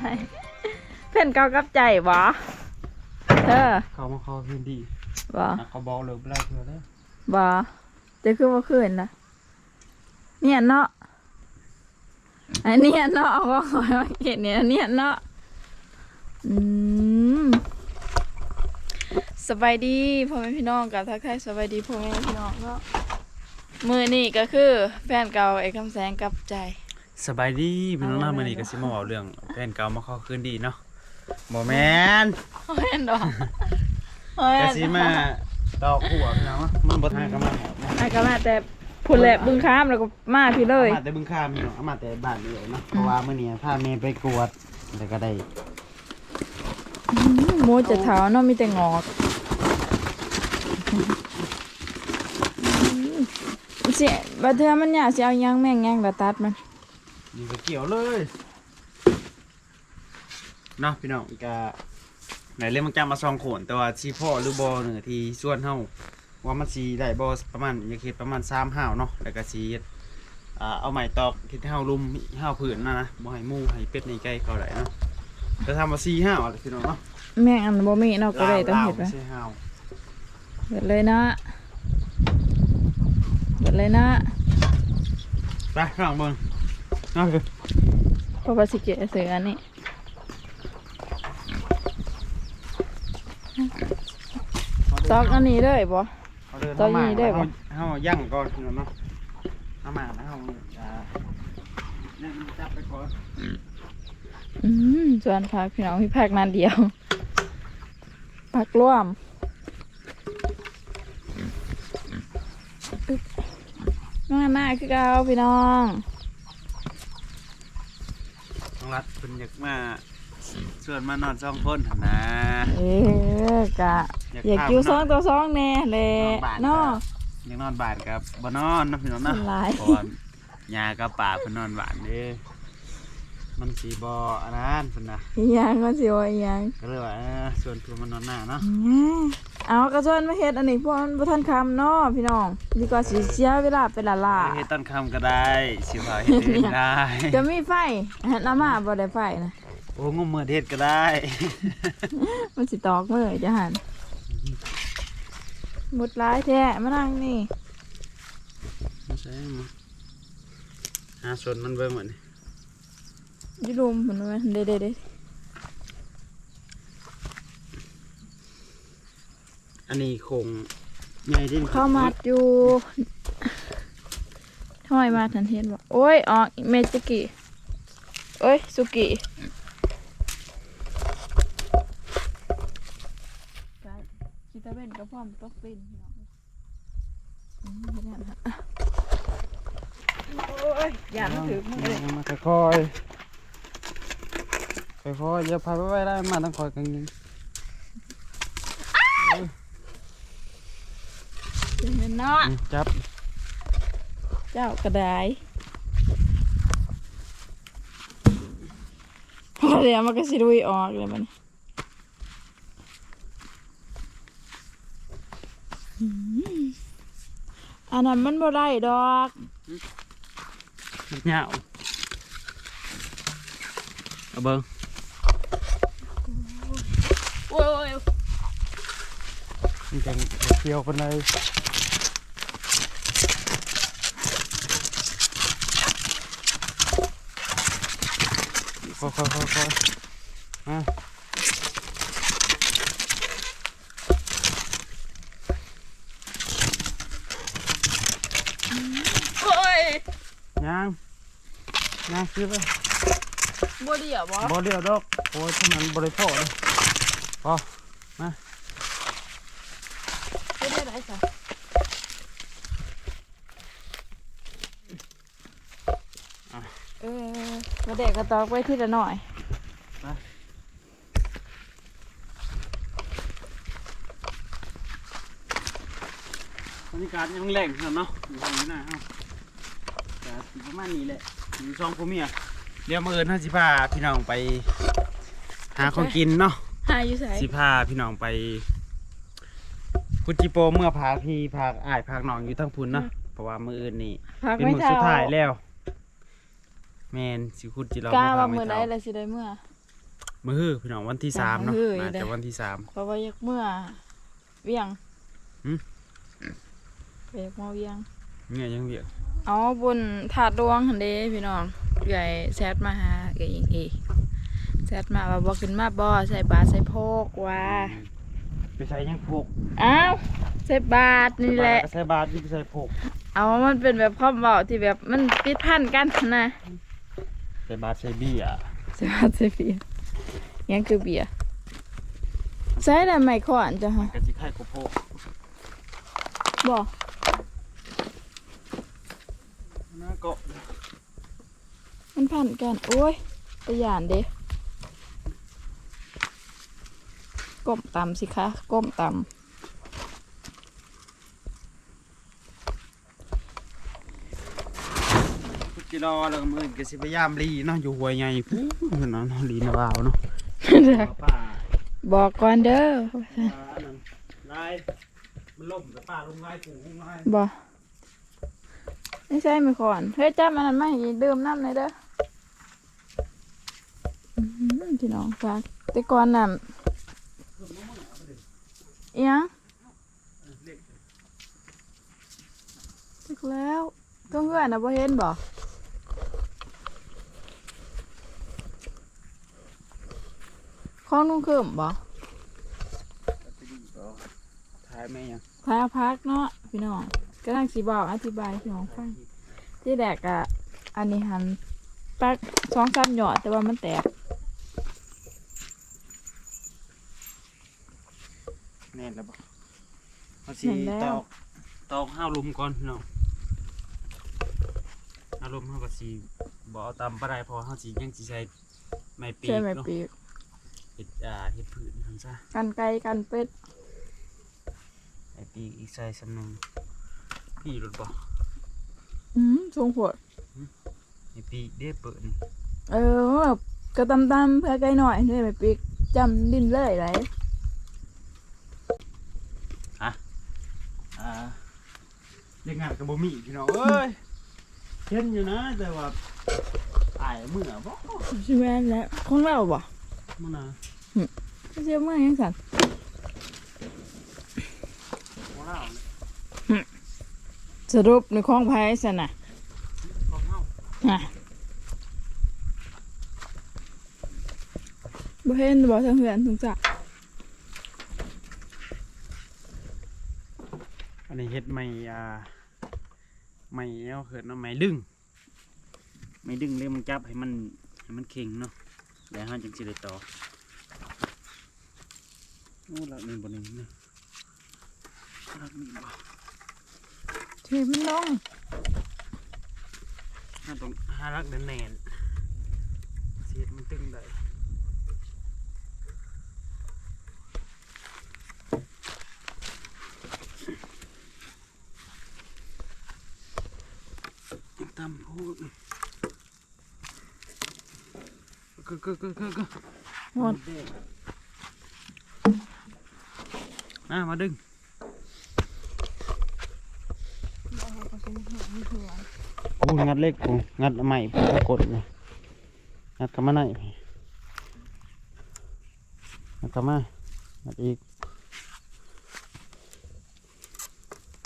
ไหนเพ่นเกากับใจบ่เธอเขามาขอคืนดีบ่อะเขาบอกเลยไม่ได้เพื่อแล้วบ่จะขึ้นมาขึ้นนะเนี่ยเนาะอันเนี้ยเนาะเอาก็ขอมาเห็นเนี่ยเนี่ยเนาะอืมสบายดีพ่อแม่พี่น้องกับทักทายสบายดีพ่อแม่พี่น้องเนาะมือนี่ก็คือแฟนเก่าไอ้คำแสงกับใจ สบายดีพี่น้องเอานะไว้มื้อนี้ไว้ก็สิมาเว้าเรื่องแฟนเก่ามาขอคืนดีเนาะบ่แมนเฮ้ยดอกเฮ้ยก็สิมาตอกหัวพี่น้องมันบ่ทางกันมาแล้วนะไอ้ก็มาแต่พุ่นแหละบึงค้ามแล้วก็มาพี่เลย อามาแต่บึงคามพี่น้องเอามาแต่บ้านนี่เองเนาะเพราะว่ามื้อนี้พาแม่ไปกวดแล้วก็ได้หมูจะเท้าเนาะมีแต่งอกเสียบัดเทื่อมันอยากสิเอาหยังแม่งหยังละตัดมัน นี่ก็เกี่ยวเลยเนาะพี่น้องก็ไหนเรื่องมันจะมาซองโขนแต่ว่าสิพ่อหรือบ่เนี่ยที่ส่วนเฮาว่ามันสิได้บ่ประมาณอยากเฮ็ดประมาณ3ห้าวเนาะแล้วก็สิเฮ็ดอ่าเอาไม้ตอกที่เฮาลุมเฮาผืนนะนะบ่ให้หมูให้เป็ดในไก่เข้าได้เนาะจะทำมา4ห้าวอะไรพี่น้องเนาะแม่งอันบ่มีเนาะก็เลยต้องเฮ็ดลาไปวๆใช่ห้าวเฮ็ดเลยนะเฮ็ดเลยนะไปข้างเบิ่ง เนาะคือเพราะว่าสิเกะเสืออันนี้ตอกอันนี้เลยบ่เขาเดินตอนเข้ามานี้ได้ปะเฮาย่างก่อนพี่น้องเนาะเอามาแล้วเฮาอ่านั่งจับไปก่อนอืมส่วนพักพี่น้องพี่พักนานเดียวพักร่วมอึ๊บน้องอันน่าคือเก่าพี่น้อง น้องรัดเพิ่นอยากมาชวนมานอนสองคนหั่นนะเอ๊กะอยากอยากพาอยู่ไปนอนสองต่อสองแน่เลยนอนบ้านเนาะอยากนอนบ้านกับบ่นอนเนาะพี่น้องเนาะเป็นไรเพราะว่ายากับป่าเพิ่นนอนบ้านเด้มันสิบ่อันนั้นเพิ่นน่ะอีหยังมันสิว่าอีหยังก็เลยว่าเออชวนเพิ่นมานอนหน้าเนาะ เอากระชวนมาเฮ็ดอันนี้พวกมันบ่ทันคำเนาะพี่น้องดีกว่าสิเสียเวลาไปละล่าเฮ็ดตอนค่ำก็ได้สิพาเฮ็ดเองได้จะมีไฟหันเอามาบ่ได้ไฟนะโอ้งมมือเฮ็ดก็ได้ มันสิตอกมือจะหันหมดร้ายแท้มานั่งนี่ไม่ใช่มาหาส่วนมันเบิ่งเหมือนอยูรุมเหมือนว่าเด้เด้เด้ อันนี้คงใหญ่ที่เข้ามาอยู่ทำไมมาทันเทียนบอกโอ้ยอ๋อเมจิกิโอ้ยสุกิคิตาเบนกับพ่อมตกเป็นพี่น้องอืมเฮ็ดหยังฮะโอ้ยอย่ามาถือมือเลยมาค่อยค่อยค่อยๆอย่าพาไปไว้ได้มาต้องคอยกันยิง เห็ นเนาะอืมจับ เจ้ากระไดพอเดี๋ยวมันก็สิรุยออกเลยมันอืมอันนั้นมันบ่ได้ดอกเหงาเอาเบิ่งโอ้ยมันจังเกี่ยวกันเล ค่อยค่อยค่อยค่อยมาโอ้ยยังยังซื้อไปบ่เดียวบ่บ่เดียวดอกโอ้ยทำไมันบริโภคเลยพอ บ่ได้ได้จ้ะเอ อมาเด็กกระตอกไว้ที่ละหน่อยบรรยากาศยังแรงเนาะอยู่ตรงนี้นะเฮาแต่สิประมาณนี้แหละอยู่สองพ่อเมียเดี๋ยวมื่ออื่นท่าสิพาพี่น้องไป หาของกินเนาะหาอยู่ไสสิพาพี่น้องไปคุจิโปเมื่อพาพี่พาอ้ายพาน้องอยู่ทั้งพุ่นเนาะเพราะว่ามื่ออื่นนี่พักเป็นไม่มื้อเท่าสุดท้ายแล้ว แมนสิขุดจิเรากล้ามาว่าพังมื้อใดไม่เท่าล่ะสิได้เมื่อ มื้อฮื้อพี่น้องวันที่สามเนาะมื้อฮื้ออยู่น่าเด้ จะวันที่สาม เพราะว่าอยากเมื่อเวียงหึ เวียกมาเวียง เนี่ยยังเวียกเอาบนถาดดวงหั่นเด้พี่น้องใหญ่แชทมาหาเกอิงเอแชทมาว่าบ่ขึ้นมาบ่ใส่บาตรใส่โพกว่าไปใส่ยังพกอ้าวใส่บาตรนี่แหละ ใส่บาตรนี่ไปใส่พกเอามันเป็นแบบความเว้าที่แบบมันปิดพันกันนะ ใส่บาตรใส่เบี้ยใส่บาตรใส่เบียร์ยังคือเบียร์ใส่ได้ไหมขวานจ้ะฮะกะสิไข่กบพกบ่นะก็มันพันกันโอ้ยตะยานเด้ก้มต่ำสิคะก้มต่ขุดจิ รอแล้วก็มือก็สิพยายามลีเนาะอยู่ห้วยใหญ่พู้นเนาะเนาะลีนาวาวเนาะป้าบอกก่อนเด้อป้านั่นลายมันล่มแต่ป้าลงลายปูลงลายบ่ไม่ใช่ไม่ขอนเฮ้ยจับมันนั้นมาให้ดื่มน้ำหน่อยเด้ออื้อหือพี่น้องฝากแต่ก่อนน่ะเอียงตึกแล้วก็เพื่อนนะบ่เห็นบ่ ของนุ่งเขิมบ่ถ่ายแม่ยังพายพักเนาะพี่น้องกำลังสิบอกอธิบายพี่น้องฟังที่แรกอะอันนี้หันปักสองสามหยอดแต่ว่ามันแตกแน่นแล้วบ่เอาสิแน่นแล้วตอกตอกห้าวลุมก่อนพี่น้องห้าวลุมเฮาก็สิบ่เอาตามบ่ได้พอเฮาสิยังสิใช้ไม้ปีกใช่ไหมเนาะปีก เฮ็ดอ่าเฮ็ดผืนหั่นซะกันไก่กันเป็ดไอ้ปีกอีกใส่สำนึงพี่รถบ่อืมทรงขวดไอ้ปีกเด้เปิดนี่เออแบบกระตำตำเพื่อไก่หน่อยด้วยไหมปีกจำดินเลยไรอ่าเรื่องงานก็บ่มีพี่น้องเอ้ยเห็นอยู่นะแต่ว่าอายมื้อบ่ใช่ไหมนแล้วของเราบ่ มื้อน่ะไม่ใช่เมื่อยังสันบ่เล่าเลยสรุปในของไพ่สนะของเฮาอะบ่เห็นบ่ทางเหือนถึงจะอันนี้เฮ็ดไม้อ่าไม้เอาเขินเนาะไม้ดึง ไม้ดึงเลยมันจับให้มันให้มันเข่งเนาะ แล้วเฮาจังสิได้ต่อโอ้ละนี่บ่นี่นะลักนี่บ่เทมันลงถ้าต้องหารักแน่นๆเสียดมันตึงได้ตามพูด ก็ก็ก็ก็ก็หมดอะมาดึงกูงัดเล็กกูงัดใหม่กูกดเลยงัดกลับมาไหนงัดกลับมางัดอีก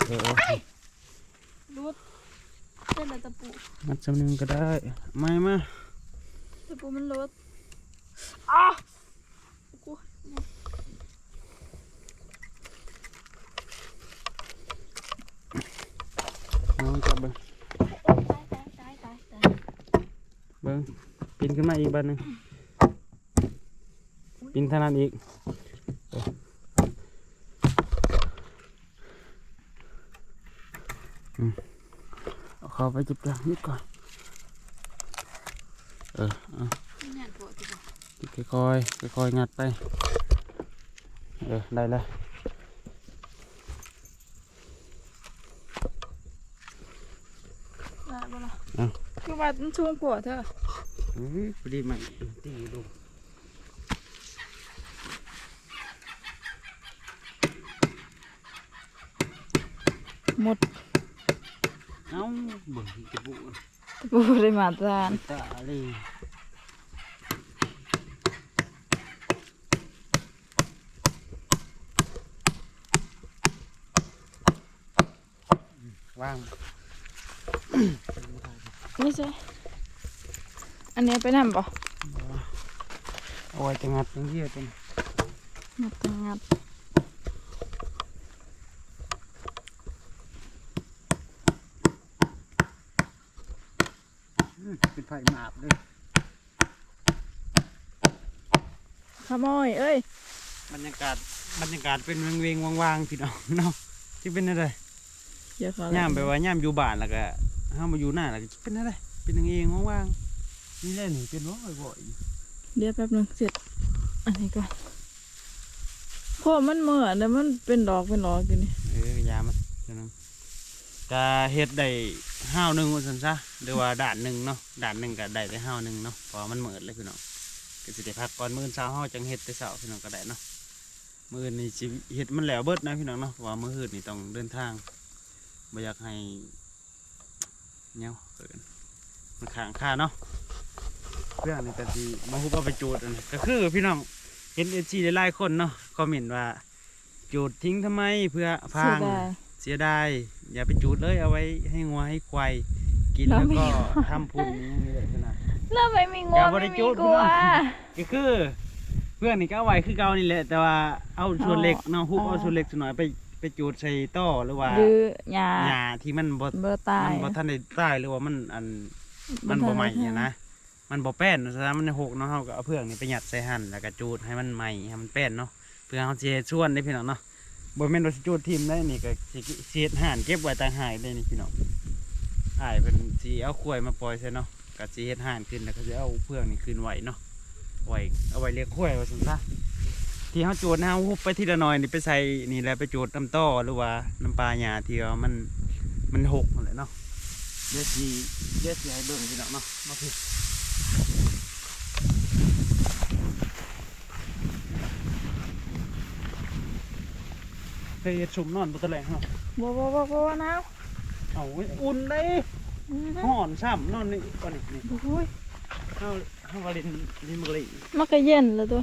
เออเออรูดเป็นอะไรตะปูงัดจำนึงก็ได้ไม่มา ตะปูมันรูดอ้าวกูน้องจับเบิ้งตายตายตายตายเบิ้งปีนขึ้นมาอีกบันหนึงปีนเท่านั้นอีกเอออืมเอาเข้าไปจิบจังนิดก่อน เออเอาแน่นโผล่ติบ่จิบค่อยๆค่อยๆงัดไป เออได้แล้วได้บ่ล่ะเอาคือว่ามันช่วงปวดเธออุ้ยพอดีใหม่ตีดูหมดเอ้าเบิ่งกระบุตะปูได้มาตรฐานตาลีว่าง ไม่ใช่ อันนี้เอาไปนำป่ะเอาไว้จะงัดตรงที่เป็นงัดจังงัด เป็นไฟหมาบเลยขโมยเอ้ย บรรยากาศบรรยากาศเป็นเวงๆว่างๆพี่น้องเนาะที่เป็นอะไรเดี๋ยวเขาย่ามไปว่าย่ามอยู่บ้านแล้วก็ห้ามมาอยู่หน้าแล้วก็เป็นอะไรเป็นเองว่างๆนี่แหละนี่เป็นว่าบ่อยเดี๋ยวแป๊บนึงเสร็จ อันนี้ก่อนเพราะมันเหมือนแต่มันเป็นดอกเป็นดอกอยู่นี่ๆเออยามันเดี๋ยวนั้น ก็เฮ็ดได้ห้าวหนึ่งว่าซั่นซะหรือว่าด่านหนึ่งเนาะด่านหนึ่งก็ได้แต่ห้าวหนึ่งเนาะเพราะมันเหมือนเลยพี่น้องก็สิได้พักก่อนมื้อเช้าเฮาจังเฮ็ดแต่เช้าพี่น้องก็ได้เนาะมื้อนนี่สิเฮ็ดมันแล้วเบิดนะพี่น้องเนาะเพราะว่ามื้ออื่นนี่ต้องเดินทางบ่อยากให้เหนียวเกินมันข้างค่าเนาะเรื่องนี้แต่สิมาฮู้ว่าไปจูดอันนี้ก็คือพี่น้องเห็น FC หลายๆคนเนาะคอมเมนต์ว่าจูดทิ้งทำไมเพื่อพาง เสียดายอย่าไปจูดเลยเอาไว้ให้งัวให้ควายกินแล้แล้ววไม่ก็ทำพุ่นอย่างนี้เลยนะแล้วไม่มีงอย่วางบริไม่จุมีดกลัวก็คือ เพื่อนนี่ก็เอาไว้คือเก่านี่แหละ แต่ว่าเอาส่วนเล็กเนาะฮุบอ๋อเอาส่วนเล็กส่วนน้อยไปไปจูดใส่ต้อหรือว่าหรือหยาหญ้าที่มันบ่เบอร์ตายมันบ่ทันได้ตายหรือว่ามันอันมันบ่ใหม่เนี่ยนะมันบ่แป้นซะมันหกเนาะเฮาก็เอาเพื่องนี่ไปหยัดใส่หั่นแล้วก็จูดให้มันใหม่ให้มันแป้นเนาะเพื่อเฮาสิให้ส่วนได้พี่น้องเนาะ บ่แม่นว่าสิจูดทิมได้นี่ก็สิสิเฮ็ดหั่นเก็บไว้ต่างหากได้นี่พี่น้องอ้ายเป็นสีเอาขวยมาปล่อยใช่เนาะกะสีเฮ็ดห่านขึ้นแล้วก็จะเอาเพื่องนี่ขึ้นไหวเนาะไหวเอาไว้เลี้ยงขวยไว้ซั่นซะที่เฮาจูดนะเฮาฮุบไปทีละหน่อยนี่ไปใส่นี่แหละไปจูดน้ำต้อหรือว่าน้ำปลาหยาที่ว่ามันมันหกนั่นแหละเนาะเดี๋ยวสิเดี๋ยวสิให้เบิ่งพี่น้องเนาะมาพี่ ยเฮ็ดชุมนอนบ่ตะแลงเนาะบ่บ่บ่บ่หนาวเอาไว้อุ่นได้ห่อนซ้ำนอนนี่ก่อนนี่นี่โอ้ยเฮาเฮาก็เล่นเล่นมะกะลีมันก็เย็นแล้วตัว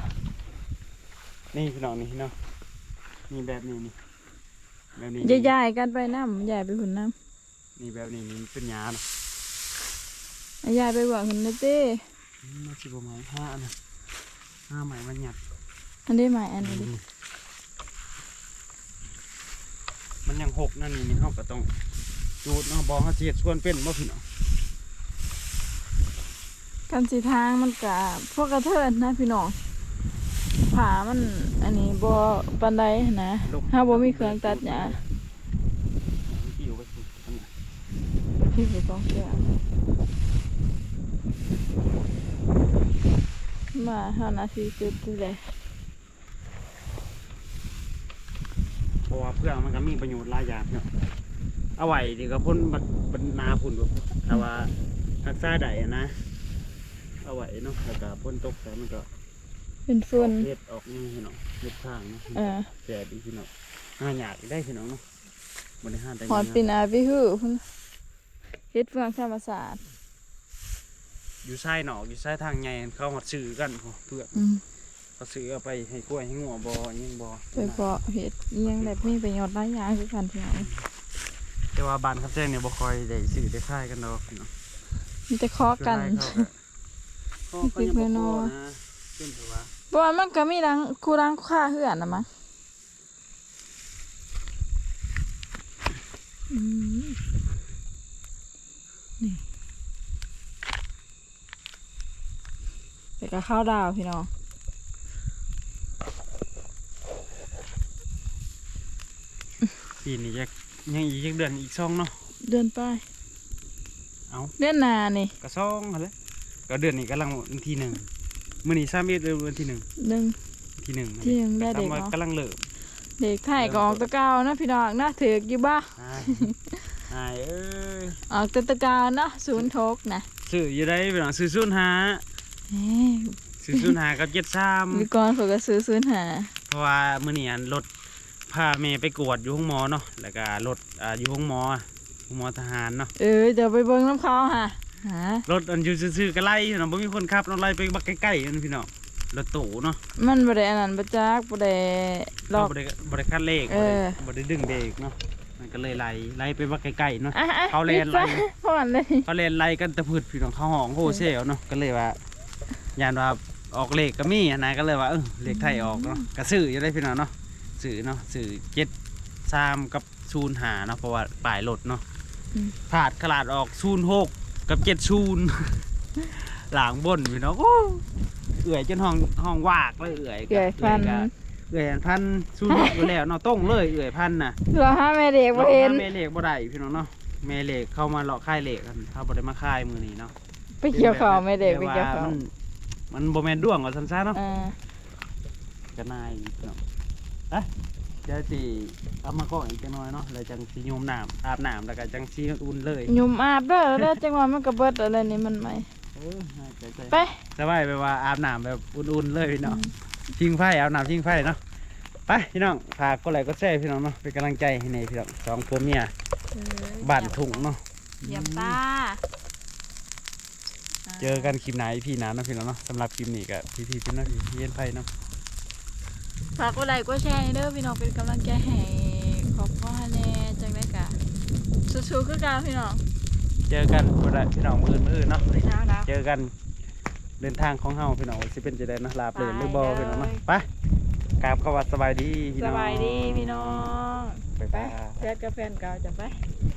นี่พี่น้องนี่เนาะนี่แบบนี้นี่แบบนี้จะย้ายกันไปน้ำย้ายไปหุ่นน้นี่แบบนี้นี่เป็นหยาเนาะำย้ายไปหวังหุ่นนะเต้อืมมันสิบ่หมายห้าอันนะห้าหมายมันหยัดอันนี้ใหม่อันนี้ดิ มันยังหกนั่นนี่นี่เฮาก็ต้องจูดเนาะบ่เฮาสิเฮ็ดส่วนเป็นบ่พี่น้องกันสีทางมันกะพวกกระเทินนะพี่น้องผามันอันนี้บ่ปันไดนะถ้าบ่มีเครื่องตัดหญ้าที่อยู่ก็คืออันนี้พี่บ่ต้องเสียมาเฮานาทีจุดเลย เพ ราะว่าเพื่องมันก็มีประโยชน์หลายอย่างเนาะเอาไว้นี่ก็พ่นบักบันนาพุ่นบ่แต่ว่ารักษาได้อะนะ เอาไว้เนาะแล้วก็พ่นตกแต่มันก็เป็นฝุ่นเฮ็ดออกนี่พี่น้องเฮ็ดข้างเนาะเออแก่ดีพี่น้องหาหยาดได้พี่น้องเนาะบริหารได้หอดปินอาพี่ฮือพุ่นเฮ็ดเฟืองธรรมศาสตร์อยู่ใช้หนอกอยู่ใช้ทางใหญ่เขาหอดซื้อกันพอเพื่อน อืมเขาซื้อเอาไปให้กล้วยให้งัวบอยังบอโดยเฉพาะเฮ็ดอิหยังแบบมีประโยชน์หลายอย่างคือกันพี่น้องแต่ว่าบ้านคำแจ้งเนี่ยบ่คอยได้ซื้อได้ขายกันดอกพี่น้องมีแต่เคาะกันเขาก็เขาก็ยังบ่พอนะเป็นแต่ว่าบ่ว่ามันก็มีรังคูรังค่าเฮือนน่ะมั้งอืมนี่แต่ก็ข้าวดาวพี่น้อง ปีนี้จะยังอีกจักเดือนอีกซองเนาะเดือนไปเอาเดือนหน้านี่ก็ซองหั่นแหละก็เดือนนี้กำลังวันที่หนึ่งมื้อนี้31เดือนวันที่หนึ่งหนึ่งวันที่หนึ่งที่หนึ่งได้เด็กกำลังเนาะกำลังเริ่มเด็กไทยก็ออกแตะเกานะพี่น้องนะถือกอยู่บ้าอายอายเอ้ยออกแต่ตะเกานะศูนย์ทกนะซื้ออยู่ได้พี่น้องซื้อศูนย์หาเฮ้ยซื้อศูนย์หากับเจ็ดสามมีกรเขาก็ซื้อศูนย์หาเพราะว่ามื้อนี้อันรถ พาเมย์ไปกวดอยู่ห้องหมอเนาะแล้วก็รถอ่าอยู่ห้องหมอห้องหมอทหารเนาะเออเดี๋ยวไปเบิ่งน้ำเขาฮะหารถอันอยู่ซื่อๆก็ไล่เนาะบ่มีคนขับเนาะไล่ไปบักใกล้ๆนั่นพี่น้องรถตู้เนาะมันบ่ได้อันนั้นบ่จักบ่ได้ลเราอกบ่ได้บ่ได้คัดเลขเอบ่ได้อบ่ได้ดึงเบรกเนาะมันก็เลยไล่ไล่ไปบักใกล้ๆเนาะอะอะเขาเล่นอะไรพอนเลยเขาเล่นไล่กันแตะพืดพี่น้องเขาห้องโฮเซลเนาะก็เลยว่าย่านว่าออกเลขก็มีอะนะก็เลยว่าเออเลขไทยออกเนาะก็ซื้ออยู่ได้พี่น้องเนาะ ซื้อเนาะซื้อเจ็ดสามกับศูนย์หาเนาะเพราะว่าปลายรถเนาะผาดขลาดออกศูนย์หกกับเจ็ดศูนย์ หลังบนพี่น้องโอ้เอื่อยจนห้องห้องวากเลยเอื่อยเกลือฟันเอื่อยก็เอื่อยอันพันศูนย์หกอยู่แล้วเนาะต้องเลยเอื่อยพันน่ะรอห้าแม่เด็กบ่เห็นแม่เหล็กบ่ได้พี่น้องเนาะแม่เหล็กเข้ามาเลาะค่ายเหล็กกันเขาบ่ได้มาค่ายมือนี้เนาะไปเกี่ยวข้าวแม่เด็กไปรีเกี่ยวว่าข้าวมันมันบ่แม่นด้วงว่าซั่นซะเนาะอ่า ก็นายพี่น้อง เอ้ยเดี๋ยวสิเอามาก่อนอีกจังน้อยเนาะแล้วจังสิโยมน้ำอาบน้ำแล้วก็จังสิอุ่นเลยยุ่มอาบเด้อแล้วจังหวะมันก็เบิดอะไรนี่มันใหม่เออให้ใจใจไป สบายไปว่าอาบน้ำแบบอุ่นๆเลยพี่น้องทิ้งไฟอาบน้ำทิ้งไฟเนาะไปพี่น้องฝากกดไลค์กดแชร์พี่น้องเนาะเป็นกำลังใจให้ในพี่น้องสองผัวเมียบ้านทุ่งเนาะเหยียบตาเจอกันคลิปไหนพี่น้าเนาะพี่น้องเนาะสำหรับคลิปนี้ก็พี่พี่ๆพี่น้องพี่พี่เย็นไฟเนาะ ฝากกดไลค์กดแชร์ให้เด้อพี่น้องเป็นกำลังใจให้ขอบคุณแน่จังได้กะสู้ๆคือกันพี่น้องเจอกันบ่ได้พี่น้องมืออื่นมืออื่นเนาะนะนะเจอกันเดินทางของเฮาพี่น้องว่าสิเป็นจะได้นาะลาบเดินหรือบ่ไปเลยพี่น้องเนาะไปกราบเข้าวัดสบายดีพี่สน้องบายดีพี่น้องบ๊ายไปบายแฟนกับแฟนเก่าจะไปบ